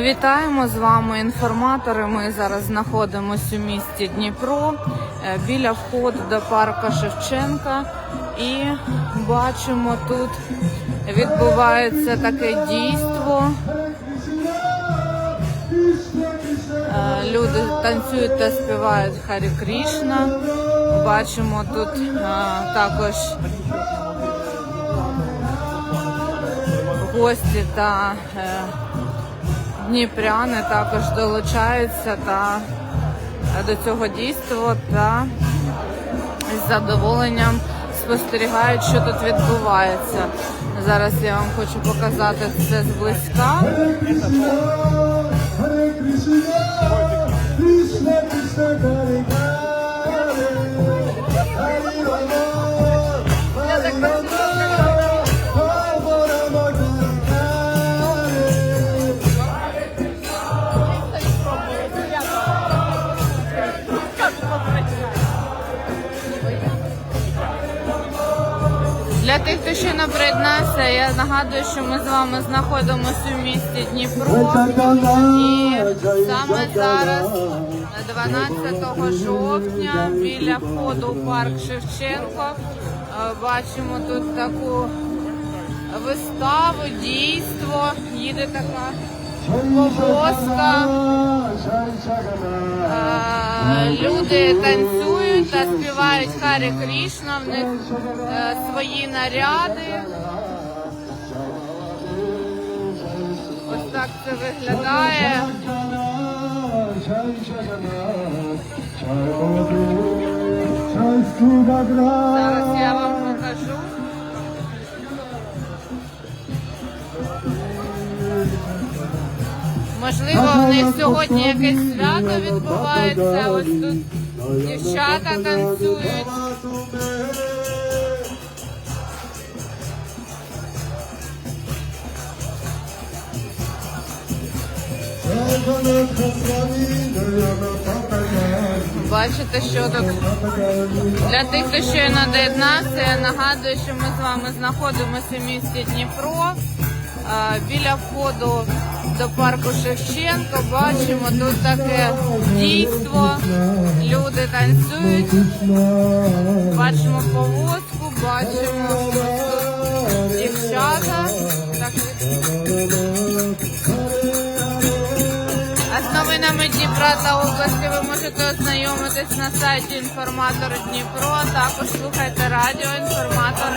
Вітаємо з вами інформатори. Ми зараз знаходимося у місті Дніпро е, біля входу до парка Шевченка. І бачимо, тут відбувається таке дійство. Е, Люди танцюють та співають Харі Крішна. Бачимо тут е, також гості та дніпряни також долучаються та е, до цього дійства та з задоволенням спостерігають, що тут відбувається. Зараз я вам хочу показати це зблизька. Для тих, хто ще не приєднався, я нагадую, що ми з вами знаходимося у місті Дніпро. І саме зараз, 12 жовтня, біля входу у парк Шевченко, е, бачимо тут таку виставу, дійство. Їде така повозка. Е, Люди танцюють та співають Харі Крішна, в них е, свої наряди. Ось так це виглядає. Зараз я вам покажу. Можливо, в них сьогодні якесь свято відбувається. Ось тут дівчата танцюють. Бачите, що тут для тих, хто щойно доєднався, я нагадую, що ми з вами знаходимося в місті Дніпро. Біля входу до парку Шевченко бачимо тут таке дійство. Люди танцюють, бачимо повозку, бачимо дівчата. Так, а з новинами Дніпра та області ви можете ознайомитись на сайті інформатор Дніпро. Також слухайте радіо інформатор